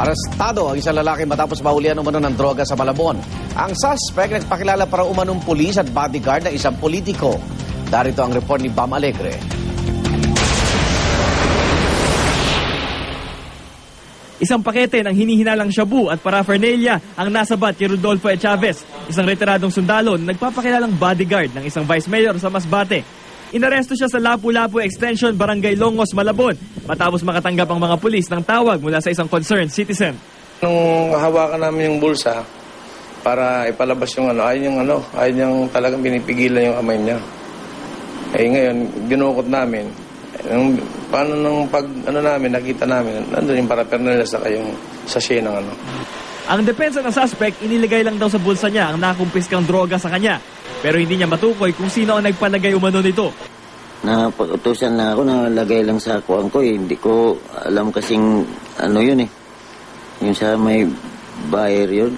Arestado ang isang lalaki matapos mahulihan umano ng droga sa Malabon. Ang suspect nagpakilala para umanong pulis at bodyguard ng isang politiko. Darito ang report ni Bam Alegre. Isang pakete ng hinihinalang shabu at paraphernalia ang nasabat kay Rodolfo E. Chavez, isang retiradong sundalo na nagpapakilalang bodyguard ng isang vice mayor sa Masbate. Inaresto siya sa Lapu-Lapu Extension, Barangay Longos, Malabon, matapos makatanggap ang mga pulis ng tawag mula sa isang concerned citizen. Nung hawakan namin yung bulsa para ipalabas yung ano, ayun yung ano, ayun yung talagang pinipigilan yung kamay niya. Eh ngayon, dinukot namin. Nung, paano nung pag ano namin, nakita namin, nandun yung paraphernalia sa yung sachet ng ano. Ang depensa ng suspect, inilagay lang daw sa bulsa niya ang nakumpiskang droga sa kanya. Pero hindi niya matukoy kung sino ang nagpalagay umano nito. Napag-utusan na ako, nalagay lang sa kuwang ko eh. Hindi ko alam kasing ano yun eh. Yung sa may buyer yun.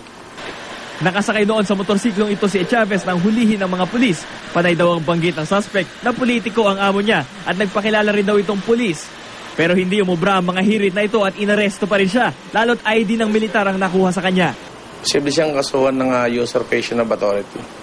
Nakasakay noon sa motorsiklong ito si Chavez nang hulihin ng mga pulis. Panay daw ang banggit ng suspect na politiko ang amo niya at nagpakilala rin daw itong pulis. Pero hindi umubra ang mga hirit na ito at inaresto pa rin siya, lalo't ID ng militar ang nakuha sa kanya. Posible siyang kasuhan ng uh, usurpation of authority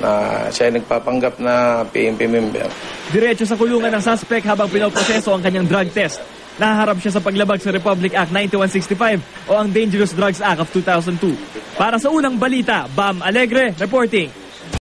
na siya ay nagpapanggap na PNP member. Diretso sa kulungan ng suspect habang pinoproseso ang kanyang drug test. Naharap siya sa paglabag sa Republic Act 9165 o ang Dangerous Drugs Act of 2002. Para sa unang balita, Bam Alegre reporting.